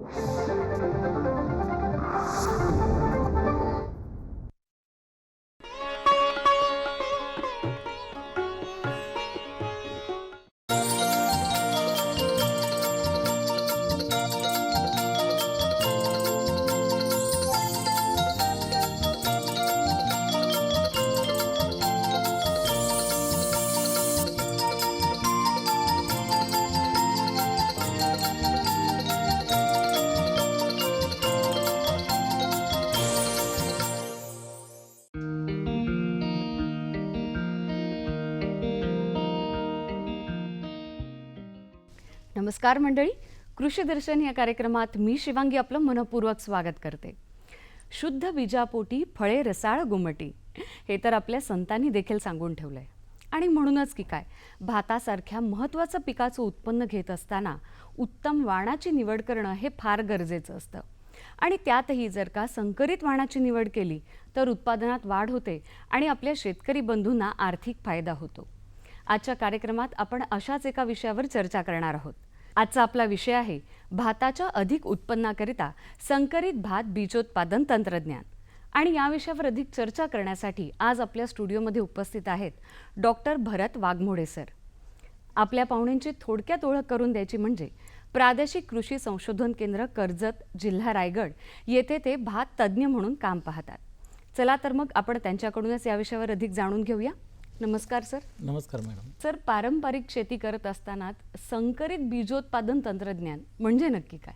Thank you. नमस्कार मंडळी. कृषी दर्शन या कार्यक्रमात मी शिवांगी आपलं मनपूर्वक स्वागत करते. शुद्ध बीजापोटी फळे रसाळ गुमटी हे तर आपल्या संतांनी देखील सांगून ठेवलंय. आणि म्हणूनच की काय भातासारख्या महत्त्वाचं पिकाचं उत्पन्न घेत असताना उत्तम वाणाची निवड करणं हे फार गरजेचं असतं. आणि त्यातही जर का संकरित वाणाची निवड केली तर उत्पादनात वाढ होते आणि आपल्या शेतकरी बंधूंना आर्थिक फायदा होतो. आजच्या कार्यक्रमात आपण अशाच एका विषयावर चर्चा करणार आहोत. आजचा आपला विषय आहे भाताच्या अधिक उत्पन्नाकरिता संकरित भात बीजोत्पादन तंत्रज्ञान. आणि या विषयावर अधिक चर्चा करण्यासाठी आज आपल्या स्टुडिओमध्ये उपस्थित आहेत डॉक्टर भरत वाघमोडे सर. आपल्या पाहुण्यांची थोडक्यात ओळख करून द्यायची म्हणजे प्रादेशिक कृषी संशोधन केंद्र कर्जत जिल्हा रायगड येथे ते भात तज्ज्ञ म्हणून काम पाहतात. चला तर मग आपण त्यांच्याकडूनच या विषयावर अधिक जाणून घेऊया. नमस्कार सर. नमस्कार मॅडम. सर पारंपरिक शेती करत असताना संकरित बीजोत्पादन तंत्रज्ञान म्हणजे नक्की काय?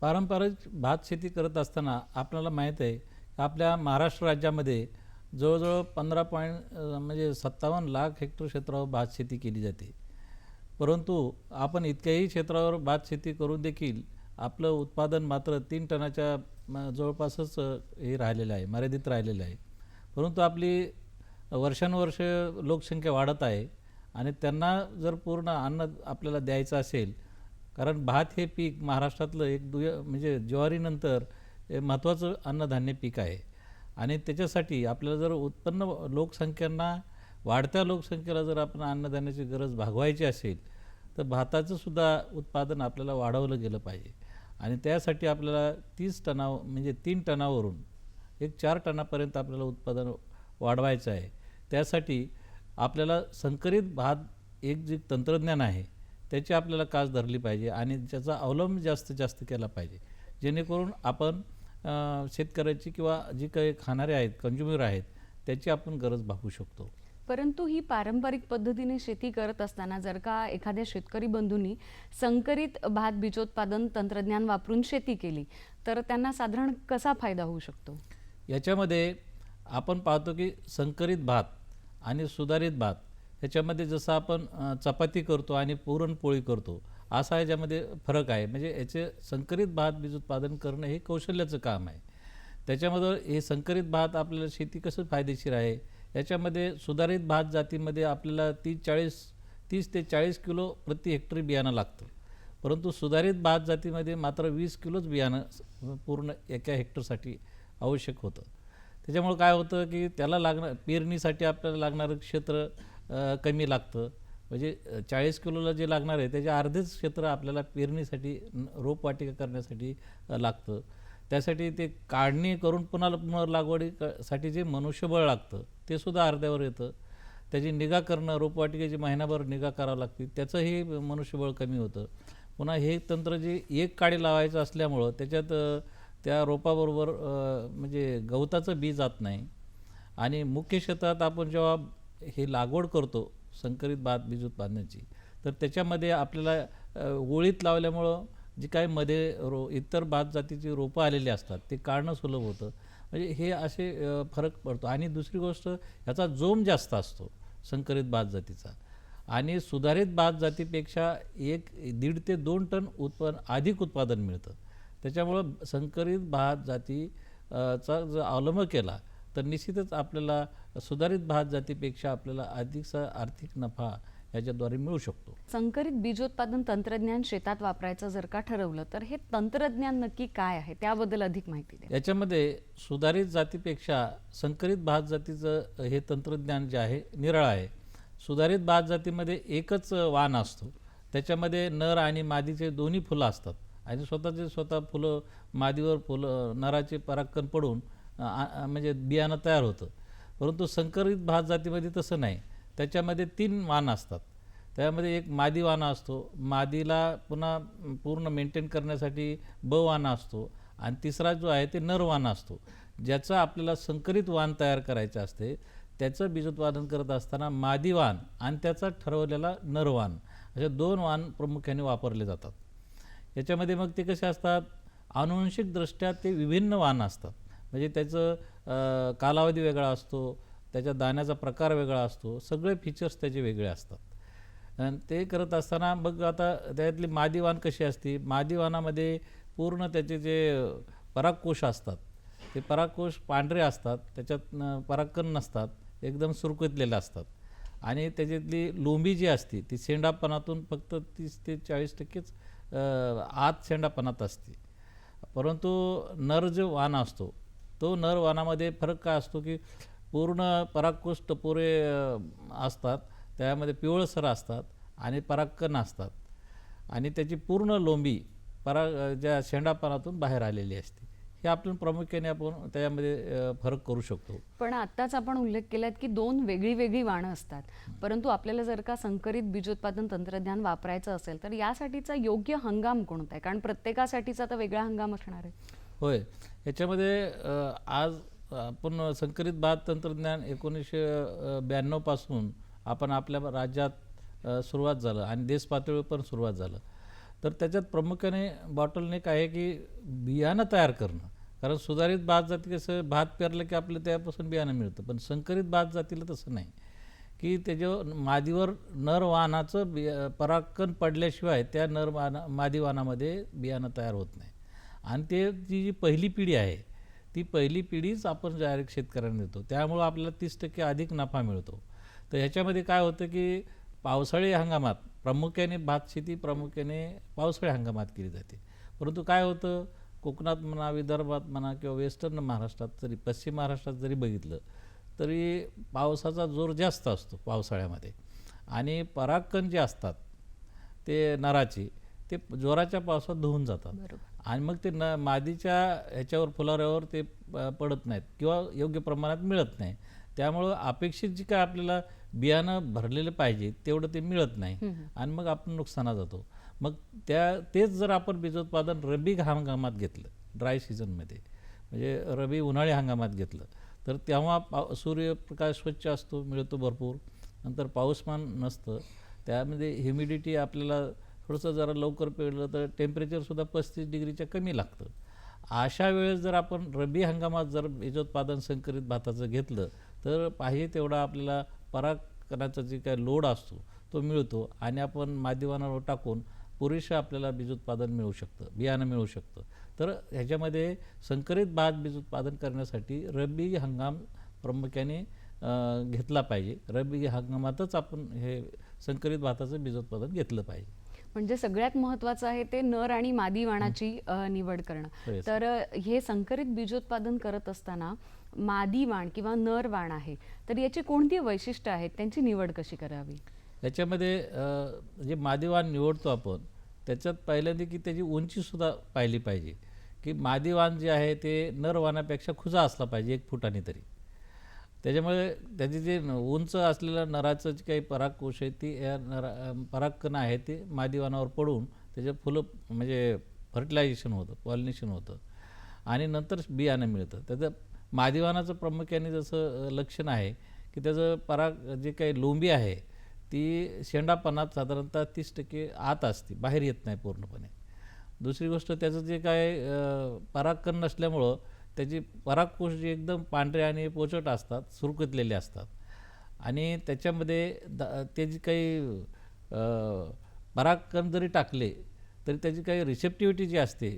पारंपरिक भात शेती करत असताना आपल्याला माहीत आहे की आपल्या महाराष्ट्र राज्यामध्ये जवळजवळ पंधरा पॉईंट म्हणजे सत्तावन्न लाख हेक्टर क्षेत्रावर भात शेती केली जाते. परंतु आपण इतक्याही क्षेत्रावर भात शेती करून देखील आपलं उत्पादन मात्र तीन टनाच्या जवळपासच हे राहिलेलं आहे मर्यादित राहिलेलं आहे. परंतु आपली वर्षानुवर्ष लोकसंख्या वाढत आहे आणि त्यांना जर पूर्ण अन्न आपल्याला द्यायचं असेल कारण भात हे पीक महाराष्ट्रातलं एक दुय म्हणजे ज्वारीनंतर हे महत्त्वाचं अन्नधान्य पीक आहे. आणि त्याच्यासाठी आपल्याला जर उत्पन्न लोकसंख्यांना वाढत्या लोकसंख्येला जर आपण अन्नधान्याची गरज भागवायची असेल तर भाताचंसुद्धा उत्पादन आपल्याला वाढवलं गेलं पाहिजे. आणि त्यासाठी आपल्याला तीस टना म्हणजे तीन टनावरून एक चार टनापर्यंत आपल्याला उत्पादन वाढवायचं आहे. त्यासाठी आपल्याला संकरित भात एक जे तंत्रज्ञान आहे त्याची आपल्याला कास धरली पाहिजे आणि त्याचा अवलंब जास्तीत जास्त केला पाहिजे. जेणेकरून आपण शेतकऱ्याची किंवा जी काही खाणारे आहेत कंझ्युमर आहेत त्याची आपण गरज भागू शकतो. परंतु ही पारंपरिक पद्धतीने शेती करत असताना जर का एखाद्या शेतकरी बंधूंनी संकरित भात बीजोत्पादन तंत्रज्ञान वापरून शेती केली तर त्यांना साधारण कसा फायदा होऊ शकतो? याच्यामध्ये आपण पाहतो की संकरित भात आणि सुधारित भात. ह्याच्यामध्ये जसं आपण चपाती करतो आणि पुरणपोळी करतो असा याच्यामध्ये फरक आहे. म्हणजे याचे संकरित भात बीज उत्पादन करणं हे कौशल्याचं काम आहे. त्याच्यामध्ये हे संकरित भात आपल्याला शेती कसं फायदेशीर आहे? याच्यामध्ये सुधारित भात जातीमध्ये आपल्याला तीस चाळीस तीस ते चाळीस किलो प्रति हेक्टरी बियाणं लागतं. परंतु सुधारित भात जातीमध्ये मात्र वीस किलोच बियाणं पूर्ण एका हेक्टरसाठी आवश्यक होतं. त्याच्यामुळं काय होतं की त्याला लागणार पेरणीसाठी आपल्याला लागणारं क्षेत्र कमी लागतं. म्हणजे चाळीस किलोला जे लागणार आहे त्याचे अर्धेच क्षेत्र आपल्याला पेरणीसाठी रोपवाटिका करण्यासाठी लागतं. त्यासाठी ते काढणी करून पुन्हा पुनर्लागवडीसाठी जे मनुष्यबळ लागतं ते सुद्धा अर्ध्यावर येतं. त्याची निगा करणं रोपवाटिकेची महिनाभर निगा करावं लागते त्याचंही मनुष्यबळ कमी होतं. पुन्हा हे तंत्र जे एक काडी लावायचं असल्यामुळं त्याच्यात त्या रोपाबरोबर म्हणजे गवताचं बी जात नाही. आणि मुख्य शेतात आपण जेव्हा हे लागवड करतो संकरित भात बीज उत्पादनाची तर त्याच्यामध्ये आपल्याला ओळीत लावल्यामुळं जी काही मध्ये रो इतर भात जातीची रोपं आलेली असतात ते काढणं सुलभ होतं. म्हणजे हे असे फरक पडतो. आणि दुसरी गोष्ट ह्याचा जोम जास्त असतो संकरित भात जातीचा. आणि सुधारित भात जातीपेक्षा एक दीड ते दोन टन उत्पन्न अधिक उत्पादन मिळतं. त्याच्यामुळं संकरित भात जाती चा जर अवलंब केला तर निश्चितच आपल्याला सुधारित भात जातीपेक्षा आपल्याला अधिकचा आर्थिक नफा याच्याद्वारे मिळू शकतो. संकरित बीजोत्पादन तंत्रज्ञान शेतात वापरायचं जर का ठरवलं तर हे तंत्रज्ञान नक्की काय आहे? त्याबद्दल अधिक माहिती द्या. याच्यामध्ये सुधारित जातीपेक्षा संकरित भात जातीचं हे तंत्रज्ञान जे आहे निराळं आहे. सुधारित भात जातीमध्ये एकच वाण असतो. त्याच्यामध्ये नर आणि मादीचे दोन्ही फुलं असतात. आणि स्वतःचे स्वतः फुलं मादीवर फुलं नराचे परागकण पडून म्हणजे बियाणं तयार होतं. परंतु संकरित भात जातीमध्ये तसं नाही. त्याच्यामध्ये तीन वाण असतात. त्यामध्ये एक मादी वाना असतो. मादीला पुन्हा पूर्ण मेंटेन करण्यासाठी ब वाना असतो. आणि तिसरा जो आहे ते नर वाना असतो. ज्याचं आपल्याला संकरित वाण तयार करायचं असते त्याचं बीजोत्पादन करत असताना मादी वाण आणि त्याचा ठरवलेला नरवाण असे दोन वाण प्रामुख्याने वापरले जातात. याच्यामध्ये मग ते कसे असतात? अनुवंशिकदृष्ट्या ते विभिन्न वाण असतात. म्हणजे त्याचं कालावधी वेगळा असतो त्याच्या दाण्याचा प्रकार वेगळा असतो सगळे फीचर्स त्याचे वेगळे असतात. आणि ते करत असताना मग आता त्यातली मादी वाण कशी असते? मादी वाणामध्ये पूर्ण त्याचे जे परागकोश असतात ते परागकोश पांढरे असतात त्याच्यात परागकण नसतात एकदम सुरकुतलेले असतात. आणि त्याच्यातली लोंबी जी असते ती सेंडापणातून फक्त तीस ते चाळीस टक्केच आत शेंडापणात असते. परंतु नर जो वाण असतो तो नर वानामध्ये फरक काय असतो की पूर्ण परागकोश पुरे असतात त्यामध्ये पिवळसर असतात आणि परागकण असतात. आणि त्याची पूर्ण लोंबी परा ज्या शेंडापणातून बाहेर आलेली असते. हे आपण प्रामुख्याने आपण त्याच्यामध्ये फरक करू शकतो. पण आत्ताच आपण उल्लेख केलात की दोन वेगळी वेगळी वाणं असतात. परंतु आपल्याला जर का संकरित बीजोत्पादन तंत्रज्ञान वापरायचं असेल तर यासाठीचा योग्य हंगाम कोणता आहे? कारण प्रत्येकासाठीचा तर वेगळा हंगाम असणार आहे. होय. याच्यामध्ये आज आपण संकरित भात तंत्रज्ञान एकोणीसशे ब्याण्णवपासून आपण आपल्या राज्यात सुरुवात झालं आणि देश पातळीवर पण सुरुवात झालं. तर त्याच्यात प्रामुख्याने बॉटलनेक आहे की बियाणं तयार करणं. कारण सुधारित भात जाती कसं भात पेरलं की आपलं त्यापासून बियाणं मिळतं. पण संकरित भात जातीला तसं नाही. की त्याच्यावर मादीवर नर वाहनाचं बि परागकण पडल्याशिवाय त्या नर वाहना मादी वाहनामध्ये बियाणं तयार होत नाही. आणि ते ती जी पहिली पिढी आहे ती पहिली पिढीच आपण डायरेक्ट शेतकऱ्यांना देतो. त्यामुळं आपल्याला तीस टक्के अधिक नफा मिळतो. तर ह्याच्यामध्ये काय होतं की पावसाळी हंगामात प्रामुख्याने भात शेती प्रामुख्याने पावसाळी हंगामात केली जाते. परंतु काय होतं? कोकणात म्हणा विदर्भात म्हणा किंवा वेस्टर्न महाराष्ट्रात जरी पश्चिम महाराष्ट्रात जरी बघितलं तरी पावसाचा जोर जास्त असतो पावसाळ्यामध्ये. आणि परागकण जे असतात ते नराचे ते जोराच्या पावसात धुवून जातात. आणि मग ते न मादीच्या ह्याच्यावर फुलाऱ्यावर ते पडत नाहीत किंवा योग्य प्रमाणात मिळत नाही. त्यामुळं अपेक्षित जी काय आपल्याला बियाणं भरलेलं पाहिजे तेवढं ते मिळत नाही. आणि मग आपण नुकसानात जातो. मग त्या तेच जर आपण बीजोत्पादन रब्बी हंगामात घेतलं ड्राय सीझनमध्ये म्हणजे रबी उन्हाळी हंगामात घेतलं तर तेव्हा पाव सूर्यप्रकाश स्वच्छ असतो मिळतो भरपूर. नंतर पाऊसमान नसतं. त्यामध्ये ह्युमिडिटी आपल्याला थोडंसं जरा लवकर पेरलं तर टेम्परेचरसुद्धा पस्तीस डिग्रीच्या कमी लागतं. अशा वेळेस जर आपण रब्बी हंगामात जर बीजोत्पादन संकरित भाताचं घेतलं तर पाहिजे तेवढा आपल्याला परागकणाचा जे काय लोड असतो तो मिळतो आणि आपण माध्यमांवर टाकून पुरेसं आपल्याला बीजोत्पादन मिळू शकतं बियाणं मिळू शकतं. तर ह्याच्यामध्ये संकरित भात बीजोत्पादन करण्यासाठी रब्बी हंगाम प्रामुख्याने घेतला पाहिजे. रब्बी हंगामातच आपण हे संकरित भाताचं बीजोत्पादन घेतलं पाहिजे. म्हणजे सगळ्यात महत्वाचं आहे ते नर आणि मादी वाणाची निवड करणं. होय. तर हे संकरित बीजोत्पादन करत असताना मादी वाण किंवा नर वाण आहे तर याची कोणती वैशिष्ट्य आहेत? त्यांची निवड कशी करावी? याच्यामध्ये जे मादीवान निवडतो आपण त्याच्यात पहिल्यांदा की त्याची उंचीसुद्धा पाहिली पाहिजे. की मादीवान जे आहे ते नरवानापेक्षा खुजा असला पाहिजे एक फुटाने तरी. त्याच्यामुळे त्याची जे उंच असलेलं नराचं जे काही परागकोश आहे ती या नरा अं, परागकण आहे ते मादीवानावर पडून त्याचं फुलं म्हणजे फर्टिलायझेशन होतं पॉलिनेशन होतं. आणि नंतर बियाणं मिळतं. त्याचं मादीवानाचं प्रामुख्याने जसं लक्षण आहे की त्याचं पराग जे काही लोंबी आहे ती शेंडापणात साधारणतः तीस टक्के आत असते बाहेर येत नाही पूर्णपणे. दुसरी गोष्ट त्याचं जे काय परागकण नसल्यामुळं त्याची परागकोश जे एकदम पांढरे आणि पोचट असतात सुरकुतलेले असतात. आणि त्याच्यामध्ये द ते जे काही परागकण जरी टाकले तरी त्याची काही रिसेप्टिव्हिटी जी असते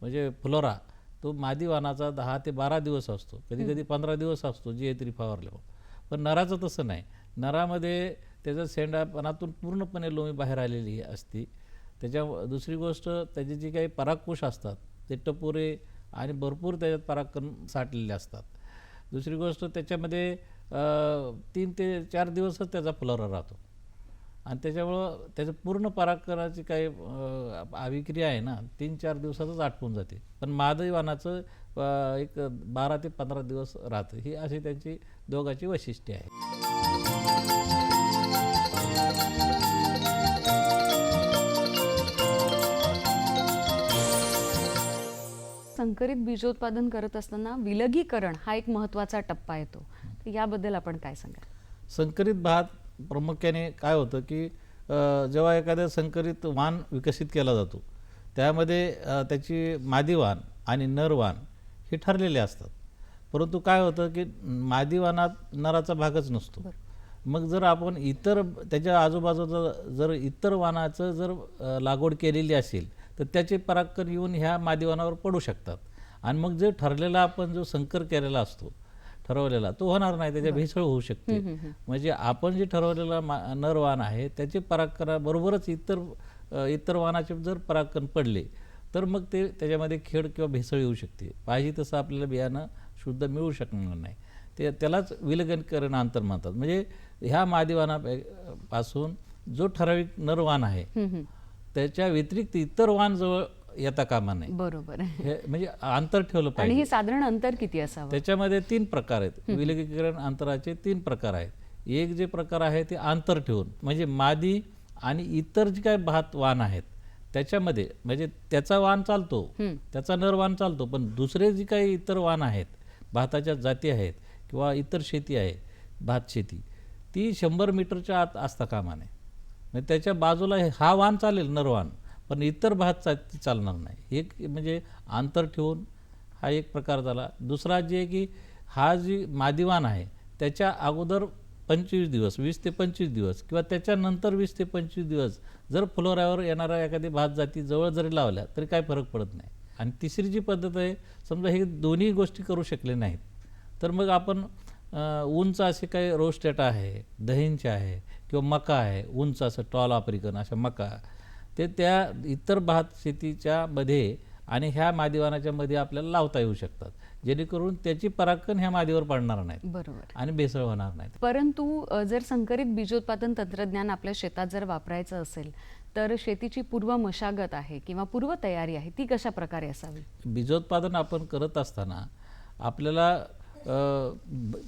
म्हणजे फ्लोरा तो मादी वानाचा दहा ते बारा दिवस असतो. कधी कधी पंधरा दिवस असतो जी तरी फवारल्यावर पण नराचं तसं नाही. नरामध्ये त्याचा शेंडापणातून पूर्णपणे लोमी बाहेर आलेली असते. त्याच्या दुसरी गोष्ट त्याचे जे काही परागकोश असतात ते टपोरे आणि भरपूर त्याच्यात परागकण साठलेले असतात. दुसरी गोष्ट त्याच्यामध्ये तीन ते चार दिवसच त्याचा फुलारा राहतो. आणि त्याच्यामुळं त्याचं पूर्ण परागकणाची काही अभिक्रिया आहे ना तीन चार दिवसातच आटपून जाते. पण मादईवानाचं एक बारा ते पंधरा दिवस राहतं. ही अशी त्यांची दोघांची वैशिष्ट्ये आहेत. संकरित बीजोत्पादन करत असताना विलगीकरण हा एक महत्त्वाचा टप्पा येतो. तर याबद्दल आपण काय सांगाल? संकरित भात प्रामुख्याने काय होतं की जेव्हा एखाद्या संकरित वाण विकसित केला जातो त्यामध्ये त्याची मादी वाण आणि नर वाण हे ठरलेले असतात. परंतु काय होतं की मादी वाणात नराचा भागच नसतो. मग जर आपण इतर त्याच्या आजूबाजूचा जर इतर वाणाचं जर लागवड केलेली असेल तर त्याचे परागकण येऊन ह्या मादीवानावर पडू शकतात. आणि मग जे ठरलेला आपण जो संकर केलेला असतो ठरवलेला तो होणार नाही त्याच्या भेसळ होऊ शकते. म्हणजे आपण जे ठरवलेला मा नर वाण आहे त्याचे परागकणाबरोबरच इतर इतर वाणाचे जर परागकण पडले तर मग ते त्याच्यामध्ये खेड किंवा भेसळ येऊ शकते. पाहिजे तसं आपल्याला बियाणं शुद्ध मिळू शकणार नाही. ते त्यालाच विलगीकरण अंतर म्हणतात. म्हणजे ह्या मादीवाना पासून जो ठराविक नरवाण आहे. त्याच्या व्यतिरिक्त इतर वाण जवळ येता कामा नाही बरोबर. हे म्हणजे अंतर ठेवलं आणि पाहिजे. हे साधारण अंतर किती असावं? त्याच्यामध्ये तीन प्रकार आहेत. विलगीकरण अंतराचे तीन प्रकार आहेत. एक जे प्रकार आहे ते अंतर ठेवून म्हणजे मादी आणि इतर जे काय भात वाण आहेत त्याच्यामध्ये म्हणजे त्याचा वाण चालतो त्याचा नर वाण चालतो पण दुसरे जे काही इतर वाण आहेत भाताच्या जाती आहेत किंवा इतर शेती आहे भात शेती ती शंभर मीटरच्या आत असता कामा नये. म्हणजे त्याच्या बाजूला हे- हा वाहन चालेल नरवान पण इतर भात चा चालणार नाही. एक म्हणजे अंतर ठेवून हा एक प्रकार झाला. दुसरा जे आहे की हा जी मादिवान आहे त्याच्या अगोदर पंचवीस दिवस वीस ते पंचवीस दिवस किंवा त्याच्यानंतर वीस ते पंचवीस दिवस जर फुलोऱ्यावर येणाऱ्या एखादी भात जाती जवळ जरी लावल्या तरी काय फरक पडत नाही. आणि तिसरी जी पद्धत आहे समजा हे दोन्ही गोष्टी करू शकले नाहीत तर मग आपण उंच असे काही रोस्टेटा आहे दहींचे आहे किंवा मका आहे उंच असं टॉल आफ्रिकन अशा मका. ते त्या इतर भात शेतीच्या मध्ये आणि ह्या मादिवानाच्या मध्ये आपल्याला लावता येऊ शकतात. जेणेकरून त्याची परागकण ह्या मादीवर पडणार नाहीत. बरोबर. आणि भेसळ होणार नाहीत. परंतु जर संकरित बीजोत्पादन तंत्रज्ञान आपल्या शेतात जर वापरायचं असेल तर शेतीची पूर्व मशागत आहे किंवा पूर्व तयारी आहे ती कशा प्रकारे असावी? बीजोत्पादन आपण करत असताना आपल्याला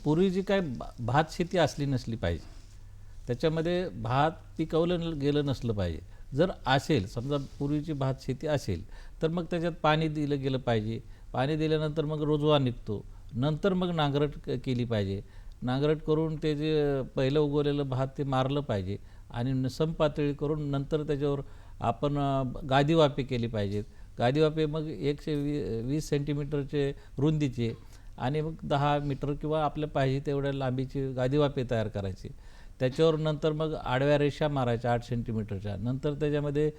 पूर्वी जी काय भात शेती असली नसली पाहिजे. त्याच्यामध्ये भात पिकवलं न- गेलं नसलं पाहिजे. जर असेल समजा पूर्वीची भात शेती असेल तर मग त्याच्यात पाणी दिलं गेलं पाहिजे. पाणी दिल्यानंतर मग रोजवा निघतो. नंतर मग नांगरट केली पाहिजे. नांगरट करून ते जे पहिलं उगवलेलं भात ते मारलं पाहिजे. आणि न- समपातळी करून नंतर त्याच्यावर आपण गादीवापे गादी वाफे केली पाहिजेत. गादी वाफे मग एकशे वी वीस सेंटीमीटरचे रुंदीचे. आणि मग दहा मीटर किंवा आपल्या पाहिजे तेवढ्या लांबीची गादी वाफे तयार करायची. त्याच्यावर नंतर मग आडव्या रेषा मारायच्या आठ सेंटीमीटरच्या. नंतर त्याच्यामध्ये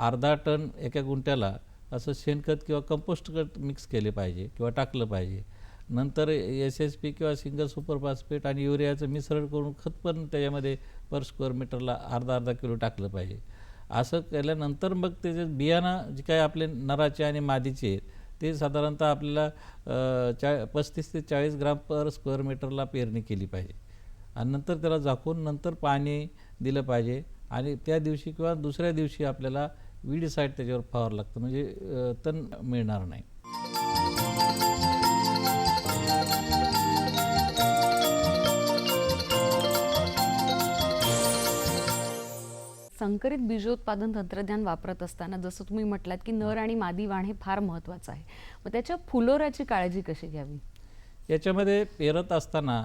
अर्धा टन एका गुंट्याला असं शेणखत किंवा कंपोस्ट खत मिक्स केले पाहिजे किंवा टाकलं पाहिजे. नंतर एस एस पी किंवा सिंगल सुपर फॉस्फेट आणि युरियाचं मिश्रण करून खत पण त्याच्यामध्ये पर स्क्वेअर मीटरला अर्धा अर्धा किलो टाकलं पाहिजे. असं केल्यानंतर मग त्याचे बियाणं जे काही आपले नराचे आणि मादीचे आहेत, ते साधारणतः आपल्याला चा पस्तीस ते चाळीस ग्राम पर स्क्वेअर मीटरला पेरणी केली पाहिजे. आणि नंतर त्याला झाकून नंतर पाणी दिलं पाहिजे. आणि त्या दिवशी किंवा दुसऱ्या दिवशी आपल्याला विडीसाईड त्याच्यावर फवार लागतं. म्हणजे तण मिळणार नाही. संकरित बीजोत्पादन तंत्रज्ञान वापरत असताना जसं तुम्ही म्हटलात की नर आणि मादी वाण हे फार महत्त्वाचं आहे. मग त्याच्या फुलोराची काळजी कशी घ्यावी? याच्यामध्ये पेरत असताना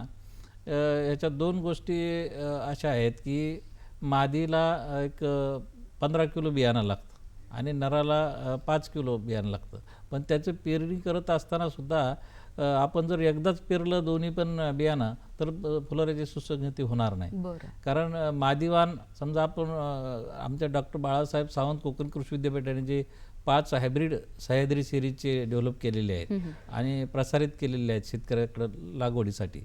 याच्या याच्यात दोन गोष्टी अशा आहेत की मादीला एक पंधरा किलो बियाणं लागतं आणि नराला पाच किलो बियाणं लागतं. पण त्याचं पेरणी करत असताना सुद्धा आपण जर एकदाच पेरलं दोन्ही पण बियाणं तर फुलोऱ्याची सुसंगती होणार नाही. कारण मादिवान समजा आपण आमच्या डॉक्टर बाळासाहेब सावंत कोकण कृषी विद्यापीठाने जे पाच हायब्रिड सह्याद्री सिरीजचे डेव्हलप केलेले आहेत आणि प्रसारित केलेले आहेत शेतकऱ्याकडं लागवडीसाठी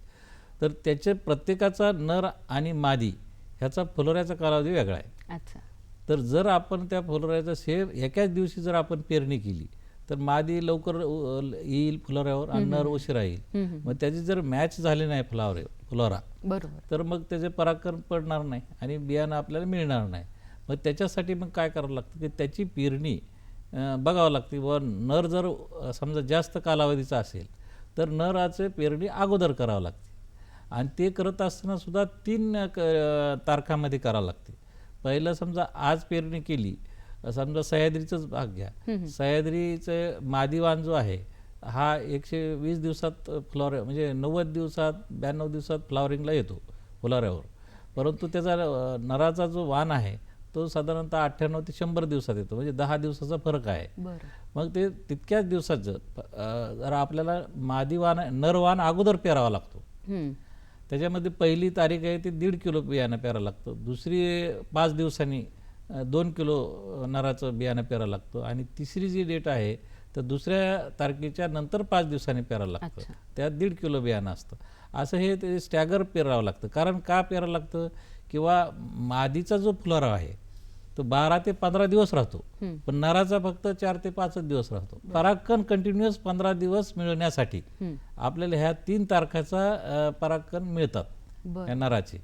तर त्याचे प्रत्येकाचा नर आणि मादी ह्याचा फुलोऱ्याचा कालावधी वेगळा आहे. अच्छा. तर जर आपण त्या फुलोऱ्याचा सेव एकाच दिवशी जर आपण पेरणी केली तर मादी लवकर येईल फुलोऱ्यावर आणि नर उशिरा येईल. मग त्याची जर मॅच झाली नाही फुलावर फुलोरा बरोबर. तर मग त्याचे परागकण पडणार नाही आणि बियाणं आपल्याला मिळणार नाही. मग त्याच्यासाठी मग काय करावं लागतं की त्याची पेरणी बघावं लागते. व नर जर समजा जास्त कालावधीचा असेल तर नराचे पेरणी अगोदर करावं लागते. आणि ते करत असताना सुद्धा तीन क- तारखामध्ये करावं लागते. पहिलं समजा आज पेरणी केली समजा सह्याद्रीचाच भाग घ्या. सह्याद्रीचे मादिवान जो आहे हा एकशे वीस दिवसात फ्लॉवर म्हणजे नव्वद दिवसात ब्याण्णव दिवसात फ्लॉवरिंगला येतो फुलाऱ्यावर. परंतु त्याचा नराचा जो वाण आहे तो साधारणतः अठ्ठ्याण्णव ते शंभर दिवसात येतो. म्हणजे दहा दिवसाचा फरक आहे. मग ते तितक्याच दिवसाचं जर आपल्याला मादिवान नरवान अगोदर पेरावा लागतो. त्याच्यामध्ये पहिली तारीख आहे ती दीड किलो बियाणं पेरावं लागतं. दुसरी पाच दिवसांनी दोन किलो नराचं बियाणं पेरावं लागतं. आणि तिसरी जी डेट आहे तर दुसऱ्या तारखेच्या नंतर पाच दिवसांनी पेरावं लागतं. त्यात दीड किलो बियाणं असतं. असं हे ते स्टॅगर पेरावं लागतं. कारण का पेरावं लागतं? किंवा मादीचा जो फुलारा आहे तो बारा ते पंधरा दिवस राहतो. पण नराचा फक्त चार ते पाचच दिवस राहतो. परागकण कंटिन्युअस पंधरा दिवस मिळवण्यासाठी. आपल्याला ह्या तीन तारखाचा परागकण मिळतात नराचे.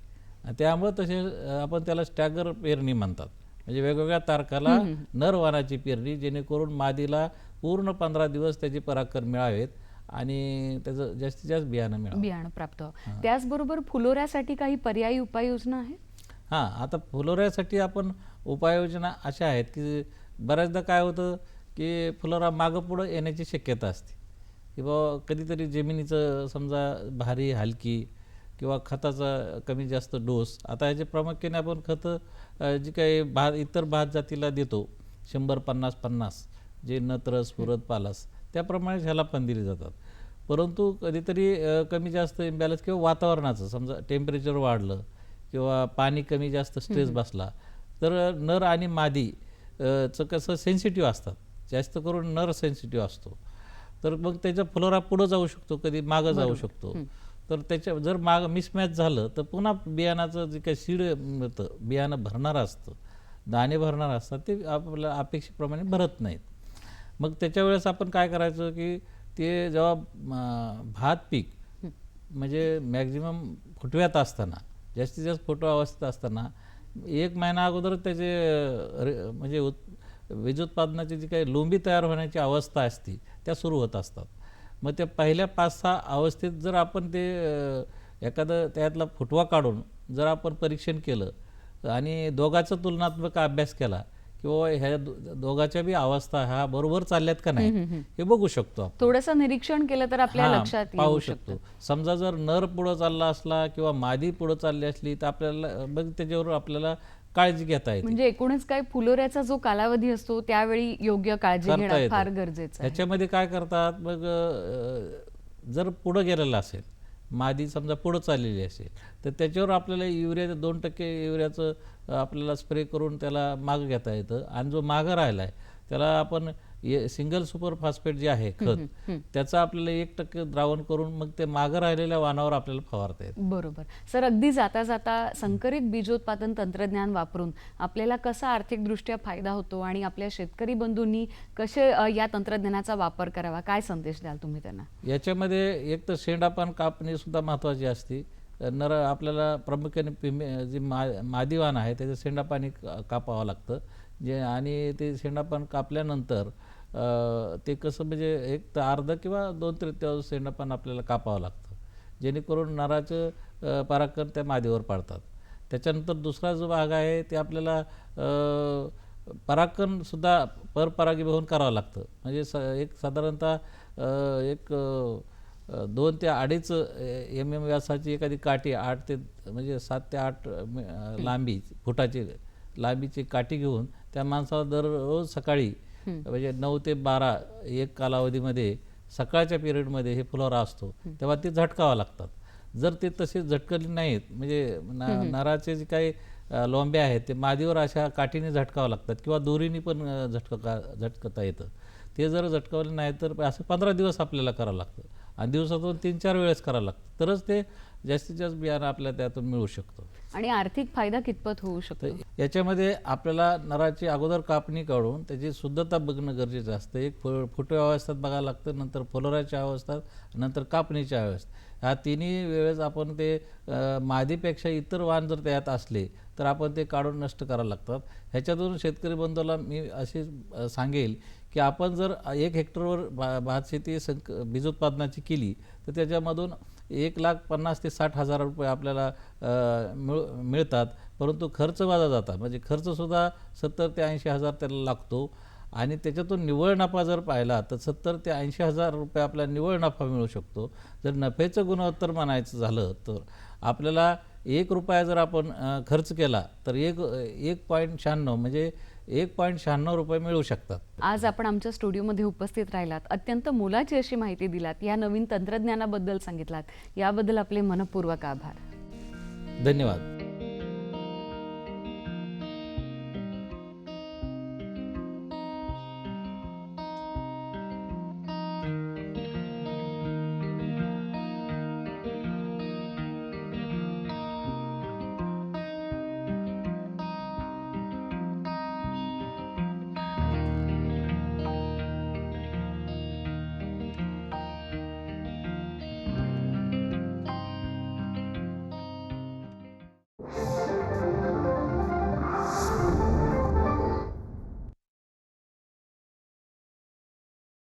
त्यामुळे तसे आपण त्याला स्टॅगर पेरणी म्हणतात. म्हणजे वेगवेगळ्या तारखाला नरवानाची पेरणी जेणेकरून मादीला पूर्ण पंधरा दिवस त्याचे परागकण मिळावेत आणि त्याचं जास्तीत जास्त बियाणं मिळावं. बियाणं प्राप्त. त्याचबरोबर फुलोऱ्यासाठी काही पर्यायी उपाययोजना आहे हां आता फुलोऱ्यासाठी आपण उपाययोजना अशा आहेत की बऱ्याचदा काय होतं की फुलोरा मागं पुढं येण्याची शक्यता असते. किंवा कधीतरी जमिनीचं समजा भारी हलकी किंवा खताचा कमी जास्त डोस. आता ह्याचे प्रामुख्याने आपण खतं जी काही भात इतर भात जातीला देतो शंभर पन्नास पन्नास जे नत्र स्फुरत पालास त्याप्रमाणे ह्याला पण दिली जातात. परंतु कधीतरी कमी जास्त इम्बॅलन्स किंवा वातावरणाचं समजा टेम्परेचर वाढलं किंवा पाणी कमी जास्त स्ट्रेस बसला तर नर आणि मादी चं कसं सेन्सिटिव्ह असतात. जास्त करून नर सेन्सिटिव्ह असतो. तर मग त्याचा फुलोरा पुढं जाऊ शकतो कधी मागं जाऊ शकतो. तर त्याच्या जर माग मिसमॅच झालं तर पुन्हा बियाणाचं जे काही सीड मिळतं बियाणं भरणारं असतं दाणे भरणारं असतात ते आपल्या अपेक्षेप्रमाणे भरत नाहीत. मग त्याच्या वेळेस आपण काय करायचं की ते जेव्हा भात पीक म्हणजे मॅक्झिमम फुटव्यात असताना जास्तीत जास्त फोटो अवस्थेत असताना एक महिना अगोदर त्याचे रे- म्हणजे उत् वीजोत्पादनाची जी काही लोंबी तयार होण्याची अवस्था असते त्या सुरू होत असतात. मग त्या पहिल्या पाच सहा अवस्थेत जर आपण ते एखादं त्यातला फुटवा काढून जर आपण परीक्षण केलं आणि दोघाचा तुलनात्मक अभ्यास केला किंवा ह्या दोघाच्या बी अवस्था ह्या बरोबर चालल्यात का नाही हे बघू शकतो थोडंसं निरीक्षण केलं तर आपल्या लक्षात पाहू शकतो. समजा जर नर पुढं चालला असला किंवा मादी पुढं चालली असली तर आपल्याला मग त्याच्यावर आपल्याला काळजी घेता येते. म्हणजे एकूणच काय फुलोऱ्याचा जो कालावधी असतो त्यावेळी योग्य काळजी घेणं. फार गरजेचं ह्याच्यामध्ये काय करतात मग जर पुढं गेलेलं असेल मादी समजा पुढं चाललेली असेल तर त्याच्यावर आपल्याला युरिया दोन टक्के युरियाचं आपल्याला स्प्रे करून त्याला मागं घेता येतं. आणि जो मागं राहिला आहे त्याला आपण सिंगल सुपर फॉस्फेट जे आहे खत त्याचं आपल्याला एक टक्के द्रावण करून मग ते मागं राहिलेल्या वाणावर आपल्याला फवारता येतं. बरोबर. सर अगदी जाता जाता संकरित बीजोत्पादन तंत्रज्ञान वापरून आपल्याला कसा आर्थिकदृष्ट्या फायदा होतो आणि आपल्या शेतकरी बंधूंनी कसे या तंत्रज्ञानाचा वापर करावा? काय संदेश द्याल तुम्ही त्यांना? याच्यामध्ये एक तर शेंडापान कापणी सुद्धा महत्त्वाची असते. नर आपल्याला प्रामुख्याने पिमे जे मा मादिवान आहे त्याचं शेंडापाणी कापावं लागतं. जे आणि ते शेंडापान कापल्यानंतर ते कसं म्हणजे एक तर अर्ध किंवा दोन तृतीयांश शेंडापान आपल्याला कापावं लागतं. जेणेकरून नराचं अ, परागकण त्या मादीवर पाडतात. त्याच्यानंतर दुसरा जो भाग आहे ते आपल्याला अ, परागकण सुद्धा परपरागीभवन करावं लागतं. म्हणजे स एक साधारणतः एक दोन ते अडीच एम एम व्यासाची एखादी काठी आठ ते म्हणजे सात ते आठ लांबी फुटाची लांबीची काठी घेऊन त्या माणसाला दररोज सकाळी म्हणजे नऊ ते बारा एक कालावधीमध्ये सकाळच्या पिरियडमध्ये हे फुलोरा असतो. तेव्हा ते झटकावं लागतात. जर ते तसे झटकले नाहीत म्हणजे न- नराचे जे काही लोंब्या आहेत ते मादीवर अशा काठीने झटकावं लागतात किंवा दोरीने पण झटका झटकता येतं. ते जर झटकवले नाही तर असं पंधरा दिवस आपल्याला करावं लागतं. आणि दिवसातून तीन चार वेळेस करावं लागतं. तरच ते जास्तीत जास्त बियाणं आपल्या त्यातून मिळू शकतं. आणि आर्थिक फायदा कितपत होऊ शकतो? याच्यामध्ये आपल्याला नराची अगोदर कापणी काढून त्याची शुद्धता बघणं गरजेचं असतं. एक फु फुटव्या अवस्थेत बघायला लागतं नंतर फुलोऱ्याच्या अवस्थेत नंतर कापणीच्या अवस्थेत. ह्या तिन्ही वेळेस आपण ते मादीपेक्षा इतर वाण जर त्यात असले तर आपण ते काढून नष्ट करायला लागतात. ह्याच्यातून शेतकरी बंधूला मी असे सांगेल की आपण जर एक हेक्टरवर भा भात शेती संक बीजोत्पादनाची केली तर त्याच्यामधून एक लाख पन्नास ते साठ हजार रुपये आपल्याला मिळ मिळतात. परंतु खर्च वाजा जातात. म्हणजे खर्चसुद्धा सत्तर ते ऐंशी हजार त्याला लागतो. आणि त्याच्यातून निव्वळ नफा जर पाहिला तर सत्तर ते ऐंशी हजार रुपये आपल्याला निव्वळ नफा मिळू शकतो. जर नफ्याचं गुणोत्तर म्हणायचं झालं तर आपल्याला एक रुपया जर आपण खर्च केला तर एक एक पॉईंट शहाण्णव म्हणजे एक पॉईंट शहाण्णव रुपये मिळू शकतात. आज आपण आमच्या स्टुडिओमध्ये उपस्थित राहिलात. अत्यंत मोलाची अशी माहिती दिलात. या नवीन तंत्रज्ञानाबद्दल सांगितलात. याबद्दल आपले मनपूर्वक आभार. धन्यवाद.